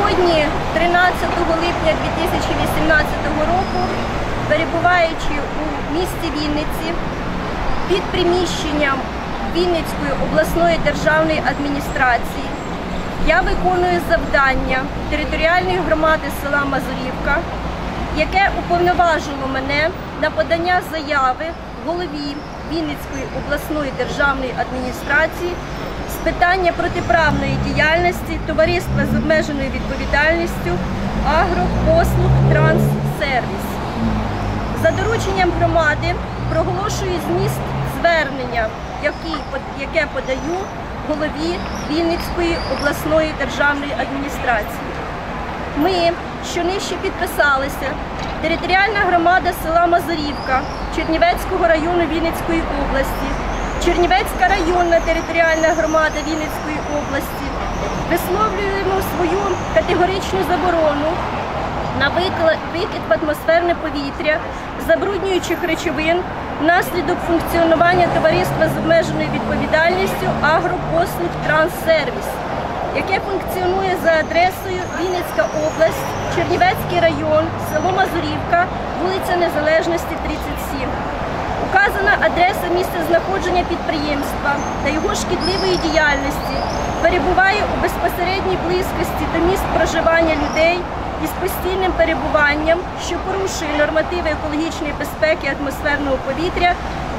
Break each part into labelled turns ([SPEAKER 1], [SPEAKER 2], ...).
[SPEAKER 1] Сьогодні, 13 липня 2018 року, перебуваючи у місті Вінниці під приміщенням Вінницької обласної державної адміністрації, я виконую завдання територіальної громади села Мазурівка, яке уповноважило мене на подання заяви голові Вінницької обласної державної адміністрації питання протиправної діяльності товариства з обмеженою відповідальністю Агропослуг Транссервіс. За дорученням громади проголошую зміст звернення, яке подаю голові Вінницької обласної державної адміністрації. Ми, що нижче підписалися, територіальна громада села Мазурівка Чернівецького району Вінницької області, Чернівецька районна територіальна громада Вінницької області, висловлюємо свою категоричну заборону на викид в атмосферне повітря забруднюючих речовин внаслідок функціонування товариства з обмеженою відповідальністю Агропослуг Транссервіс, яке функціонує за адресою Вінницька область, Чернівецький район, село Мазурівка, вулиця Незалежності, 37. Указана адреса місця знаходження підприємства та його шкідливої діяльності перебуває у безпосередній близькості до місць проживання людей із постійним перебуванням, що порушує нормативи екологічної безпеки атмосферного повітря,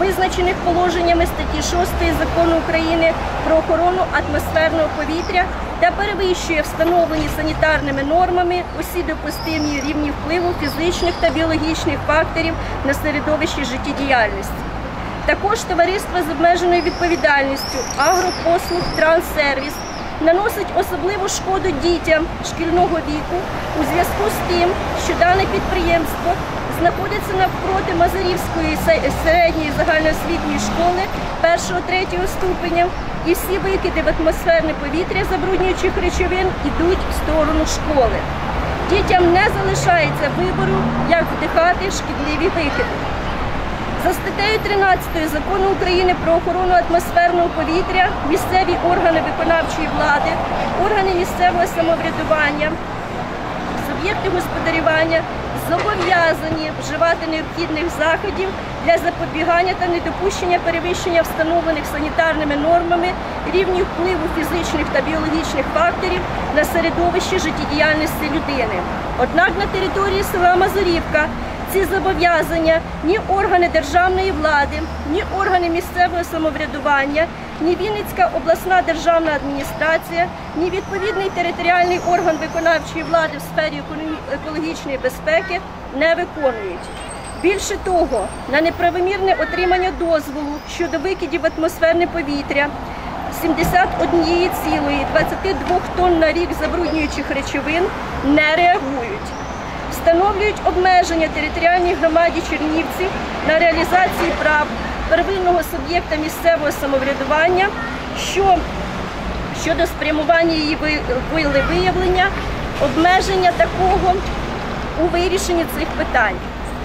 [SPEAKER 1] визначених положеннями статті 6 закону України про охорону атмосферного повітря та перевищує встановлені санітарними нормами усі допустимі рівні впливу фізичних та біологічних факторів на середовище життєдіяльності. Також товариство з обмеженою відповідальністю Агропослуг Транссервіс наносить особливу шкоду дітям шкільного віку у зв'язку з тим, що дане підприємство знаходиться навпроти Мазарівської середньої загальноосвітньої школи 1-3 ступеня, і всі викиди в атмосферне повітря забруднюючих речовин йдуть в сторону школи. Дітям не залишається вибору, як вдихати шкідливі викиди. За статтею 13 закону України про охорону атмосферного повітря місцеві органи виконавчої влади, органи місцевого самоврядування, суб'єкти господарювання зобов'язані вживати необхідних заходів для запобігання та недопущення перевищення встановлених санітарними нормами рівнів впливу фізичних та біологічних факторів на середовище життєдіяльності людини. Однак на території села Мазурівка ці зобов'язання ні органи державної влади, ні органи місцевого самоврядування, ні Вінницька обласна державна адміністрація, ні відповідний територіальний орган виконавчої влади в сфері екологічної безпеки не виконують. Більше того, на неправомірне отримання дозволу щодо викидів атмосферне повітря 71,22 тонн на рік забруднюючих речовин не реагують встановлюють обмеження територіальній громаді Чернівці на реалізації прав первинного суб'єкта місцевого самоврядування що, щодо спрямування її виявлення, обмеження такого у вирішенні цих питань.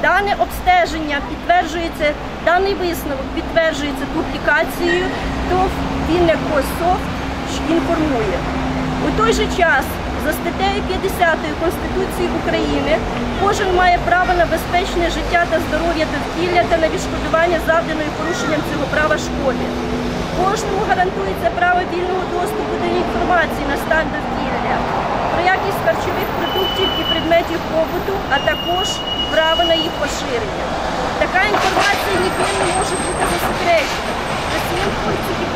[SPEAKER 1] Дане обстеження підтверджується, даний висновок підтверджується публікацією, ТОВ Віннекософт інформує. У той же час за статтею 50 Конституції України кожен має право на безпечне життя та здоров'я довкілля та на відшкодування завданої порушенням цього права шкоди. Кожному гарантується право вільного доступу до інформації на стан довкілля, про якість харчових продуктів і предметів побуту, а також право на їх поширення. Така інформація ніким не може бути засекречена. Засім функцій і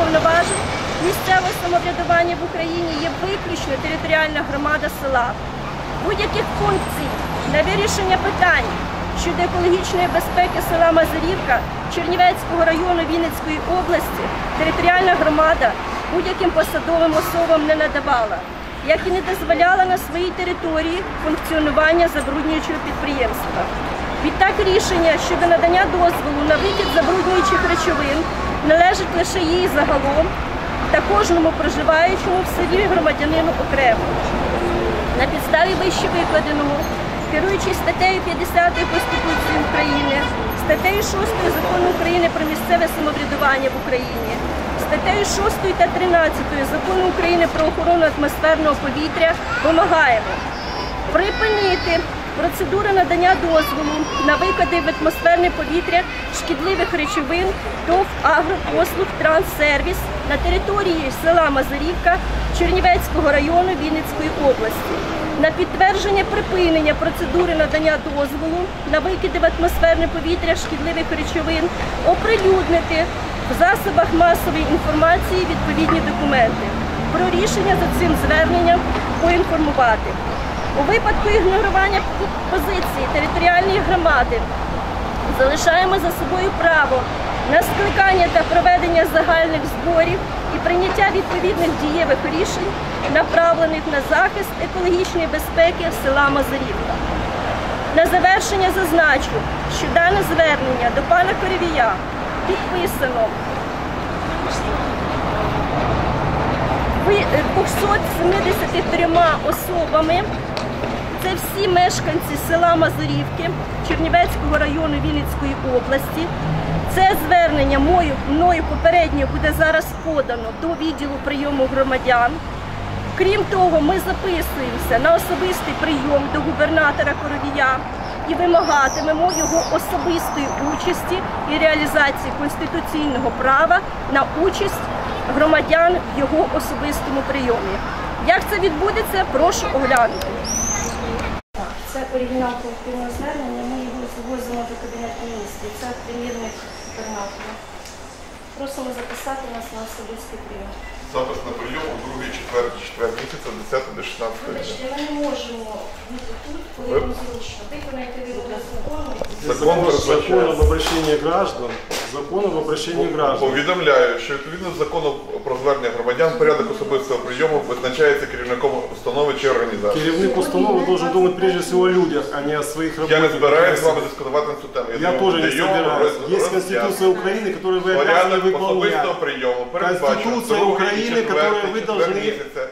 [SPEAKER 1] місцевого самоврядування в Україні є виключно територіальна громада села. Будь-яких функцій на вирішення питань щодо екологічної безпеки села Мазурівка Чернівецького району Вінницької області територіальна громада будь-яким посадовим особам не надавала, як і не дозволяла на своїй території функціонування забруднюючого підприємства. Відтак рішення щодо надання дозволу на викид забруднюючих речовин належить лише їй загалом та кожному проживаючому в селі громадянину окремо. На підставі вище викладеного, керуючись статтею 50 Конституції України, статтею 6 закону України про місцеве самоврядування в Україні, Статтею 6 та 13 Закону України про охорону атмосферного повітря вимагаємо припинити процедуру надання дозволу на викиди в атмосферне повітря шкідливих речовин ТОВ «Агропослуг Транссервіс» на території села Мазурівка Чернівецького району Вінницької області. На підтвердження припинення процедури надання дозволу на викиди в атмосферне повітря шкідливих речовин оприлюднити в засобах масової інформації відповідні документи. Про рішення за цим зверненням поінформувати. У випадку ігнорування позиції територіальної громади залишаємо за собою право на скликання та проведення загальних зборів і прийняття відповідних дієвих рішень, направлених на захист екологічної безпеки села Мазурівка. На завершення зазначу, що дане звернення до пана Коревія підписано е, 273 особами. Це всі мешканці села Мазурівки Чернівецького району Вінницької області. Це звернення мною попередньо буде зараз подано до відділу прийому громадян. Крім того, ми записуємося на особистий прийом до губернатора Коровія і вимагатимемо його особистої участі і реалізації конституційного права на участь громадян в його особистому прийомі. Як це відбудеться, прошу оглянути. Оригінал колективного звернення. Ми його звозимо до кабінету міністрів. Це примірник губернатора. Просимо записати нас на особистий прийом.
[SPEAKER 2] Запис на прийом у другий, четвертий, четвертий місяця, 10 до 16 дня.
[SPEAKER 1] Вибачте, ми не можемо бути тут, коли вам зручно. Виконайте вибори закону.
[SPEAKER 2] Закон
[SPEAKER 3] Закон
[SPEAKER 2] передбачає.
[SPEAKER 3] об обращении граждан, закон об обращении граждан.
[SPEAKER 2] Повідомляю, що відповідно до закону про звернення громадян порядок особистого прийому визначається керівником установи чи організації.
[SPEAKER 3] Керівник установи должен думать прежде всего о людях, а не о своих
[SPEAKER 2] Я не
[SPEAKER 3] работниках.
[SPEAKER 2] збираюся з вами дискутувати на цю тему.
[SPEAKER 3] Я
[SPEAKER 2] думаю,
[SPEAKER 3] тоже не
[SPEAKER 2] прийом
[SPEAKER 3] собираюсь.
[SPEAKER 2] роз-
[SPEAKER 3] Есть Конституция
[SPEAKER 2] роз'яснення.
[SPEAKER 3] Украины, которую вы обязаны
[SPEAKER 2] Порядок особистого
[SPEAKER 3] выполнять.
[SPEAKER 2] прийому передбачено
[SPEAKER 3] Конституция
[SPEAKER 2] другий і
[SPEAKER 3] України,
[SPEAKER 2] четвертий,
[SPEAKER 3] которую ви
[SPEAKER 2] четвертий
[SPEAKER 3] должны
[SPEAKER 2] місяця.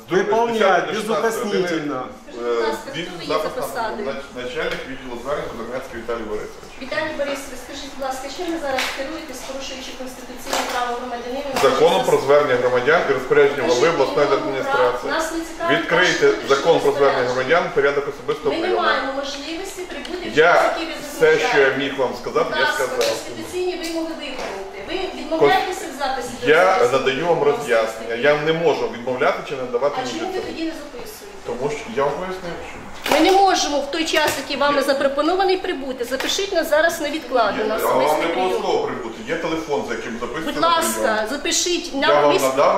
[SPEAKER 2] З другого-
[SPEAKER 3] Выполнять
[SPEAKER 2] з 10 до 16
[SPEAKER 3] безукоснительно.
[SPEAKER 2] години,
[SPEAKER 1] Скажіть, будь ласка,
[SPEAKER 2] е,
[SPEAKER 1] хто
[SPEAKER 2] від-
[SPEAKER 1] ви є
[SPEAKER 2] запис
[SPEAKER 1] за
[SPEAKER 2] на-
[SPEAKER 1] посадою?
[SPEAKER 2] нач- Начальник відділу звернень Кудрнецький Віталій Борисович.
[SPEAKER 1] Віталій Борисович, скажіть, будь ласка, чим ви зараз керуєтесь, порушуючи конституційне право громадянина?
[SPEAKER 2] Законом про звернення громадян і розпорядження голови обласної адміністрації.
[SPEAKER 1] Нас не цікавить
[SPEAKER 2] Відкрийте
[SPEAKER 1] ваше
[SPEAKER 2] закон про звернення громадян, порядок особистого
[SPEAKER 1] Ми не
[SPEAKER 2] прийому.
[SPEAKER 1] маємо можливості прибути
[SPEAKER 2] Я
[SPEAKER 1] час, який
[SPEAKER 2] все, що я міг вам сказати, я сказав.
[SPEAKER 1] конституційні вимоги виконати. Ви відмовляєтеся в записі? до
[SPEAKER 2] Я надаю вам роз'яснення. Я не можу відмовляти чи не давати
[SPEAKER 1] А чому ви тоді не записуєте?
[SPEAKER 2] Тому що я вам пояснив, що
[SPEAKER 1] Ми не можемо в той час, який вами запропонований, прибути. Запишіть нас зараз на
[SPEAKER 2] я, а вам не обов'язково прибути. Є телефон, за яким записується
[SPEAKER 1] Будь ласка, запишіть
[SPEAKER 2] Я
[SPEAKER 1] нам
[SPEAKER 2] вам
[SPEAKER 1] міс-
[SPEAKER 2] надав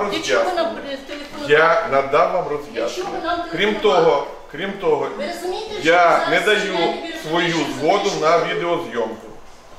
[SPEAKER 1] нам
[SPEAKER 2] роз'яснення.
[SPEAKER 1] телефонувати?
[SPEAKER 2] Я надав вам
[SPEAKER 1] Якщо
[SPEAKER 2] роз'яснення.
[SPEAKER 1] нам
[SPEAKER 2] Крім
[SPEAKER 1] телефонували.
[SPEAKER 2] того, крім того,
[SPEAKER 1] Ви розумієте, що
[SPEAKER 2] я
[SPEAKER 1] зараз
[SPEAKER 2] не даю свою
[SPEAKER 1] юридичну
[SPEAKER 2] згоду на відеозйомку.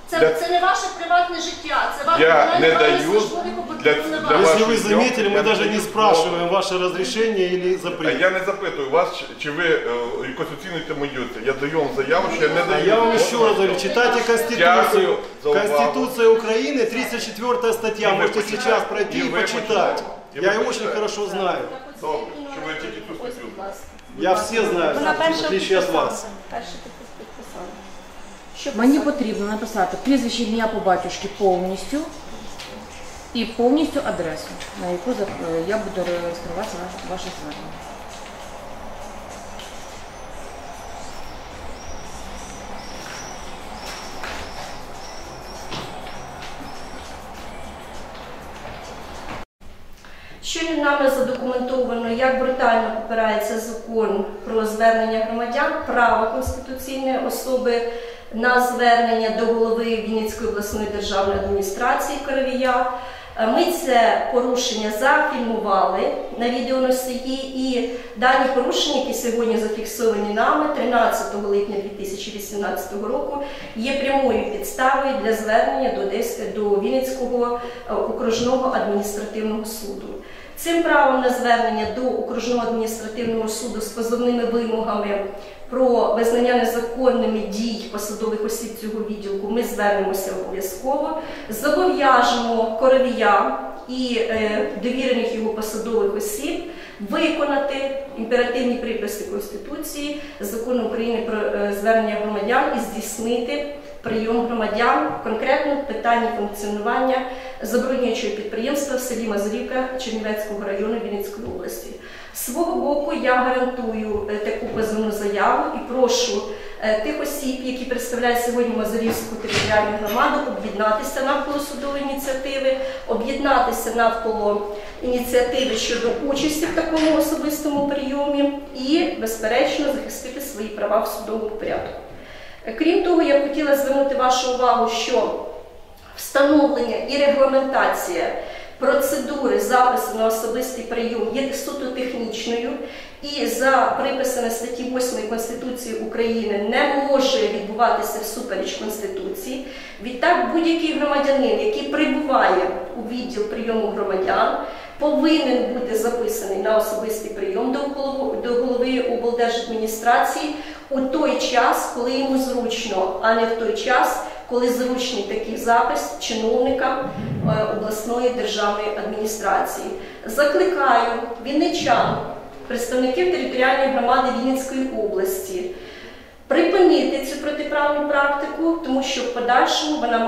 [SPEAKER 1] Це,
[SPEAKER 2] для-
[SPEAKER 1] це не ваше приватне життя, це ваше
[SPEAKER 2] Я не даю
[SPEAKER 1] службових
[SPEAKER 2] для-
[SPEAKER 1] повноважень.
[SPEAKER 2] для
[SPEAKER 3] Если
[SPEAKER 2] вашей
[SPEAKER 3] вы заметили,
[SPEAKER 2] съемки
[SPEAKER 3] мы
[SPEAKER 2] я
[SPEAKER 3] даже
[SPEAKER 2] даю
[SPEAKER 3] не
[SPEAKER 2] слово.
[SPEAKER 3] спрашиваем ваше разрешение или
[SPEAKER 2] А
[SPEAKER 3] запрет.
[SPEAKER 2] я не запитую вас, чи- чи ви е, конституційно мою це. Я даю вам заяву, що я не
[SPEAKER 3] А
[SPEAKER 2] даю.
[SPEAKER 3] я вам
[SPEAKER 2] згоду.
[SPEAKER 3] еще раз говорю, читайте
[SPEAKER 2] Дякую
[SPEAKER 3] Конституцию.
[SPEAKER 2] за увагу.
[SPEAKER 3] Конституция Украины, 34 статья.
[SPEAKER 2] И вы
[SPEAKER 3] Можете
[SPEAKER 2] почитайте.
[SPEAKER 3] сейчас пройти
[SPEAKER 2] И
[SPEAKER 3] и
[SPEAKER 2] вы
[SPEAKER 3] почитать.
[SPEAKER 2] почитайте. И вы
[SPEAKER 3] Я ее очень
[SPEAKER 2] почитайте.
[SPEAKER 3] хорошо знаю.
[SPEAKER 2] Добре, що ви тільки цю
[SPEAKER 1] Ось,
[SPEAKER 2] статтю
[SPEAKER 1] будь ласка.
[SPEAKER 3] Я все знаю,
[SPEAKER 1] Вона
[SPEAKER 3] в
[SPEAKER 1] перша
[SPEAKER 3] отличие от
[SPEAKER 1] підписала.
[SPEAKER 3] вас.
[SPEAKER 1] Перша підпис- підписала. Що
[SPEAKER 4] Мені
[SPEAKER 1] писати?
[SPEAKER 4] потрібно написати прізвище ім'я по батюшки повністю і повністю адресу, на яку е, я буду реєструвати ваше звернення.
[SPEAKER 1] Щойно нами задокументовано, як брутально попирається закон про звернення громадян, право конституційної особи на звернення до голови Вінницької обласної державної адміністрації Коровія. Е, Ми це порушення зафільмували на відеоносії, і дані порушення, які сьогодні зафіксовані нами 13 липня 2018 року, є прямою підставою для звернення до Одеського до Вінницького е, окружного адміністративного суду. Цим правом на звернення до окружного адміністративного суду з позовними вимогами про визнання незаконними дій посадових осіб цього відділку ми звернемося обов'язково, зобов'яжемо коровія і е, довірених його посадових осіб виконати імперативні приписи Конституції, закону України про е, звернення громадян і здійснити прийом громадян конкретно в питанні функціонування заборонюючого підприємства в селі Мазурівка Чернівецького району Вінницької області. Свого боку я гарантую е, таку позовну заяву і прошу е, тих осіб, які представляють сьогодні Мазурівську територіальну громаду, об'єднатися навколо судової ініціативи, об'єднатися навколо ініціативи щодо участі в такому особистому прийомі і, безперечно, захистити свої права в судовому порядку. Е, Крім того, я б хотіла звернути вашу увагу, що встановлення і регламентація процедури запису на особистий прийом є суто технічною і за приписами статті 8 Конституції України не може відбуватися всупереч Конституції. Відтак, будь-який громадянин, який прибуває у відділ прийому громадян, повинен бути записаний на особистий прийом до голови, облдержадміністрації у той час, коли йому зручно, а не в той час, коли зручний такий запис чиновника е, обласної державної адміністрації. Закликаю вінничан, представників територіальної громади Вінницької області. Припинити цю протиправну практику, тому що в подальшому вона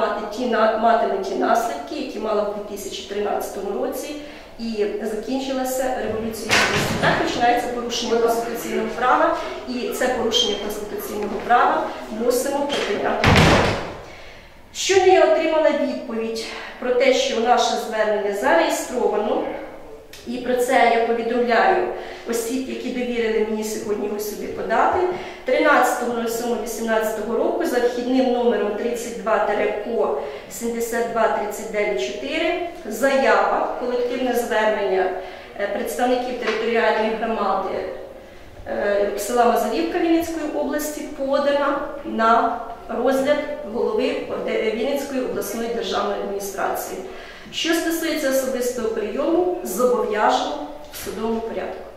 [SPEAKER 1] матиме ті наслідки, які мала в 2013 році, і закінчилася революція. Так починається порушення конституційного права, і це порушення конституційного права мусимо припиняти. Щойно я отримала відповідь про те, що наше звернення зареєстровано, і про це я повідомляю осіб, які довірили мені сьогодні його сюди подати. 13.07.18 року за вхідним номером 32-КО 72394 заява, колективне звернення е, представників територіальної громади е, села Мазовівка Вінницької області подана на розгляд голови Вінницької обласної державної адміністрації. Що стосується особистого прийому, зобов'яжено в судовому порядку.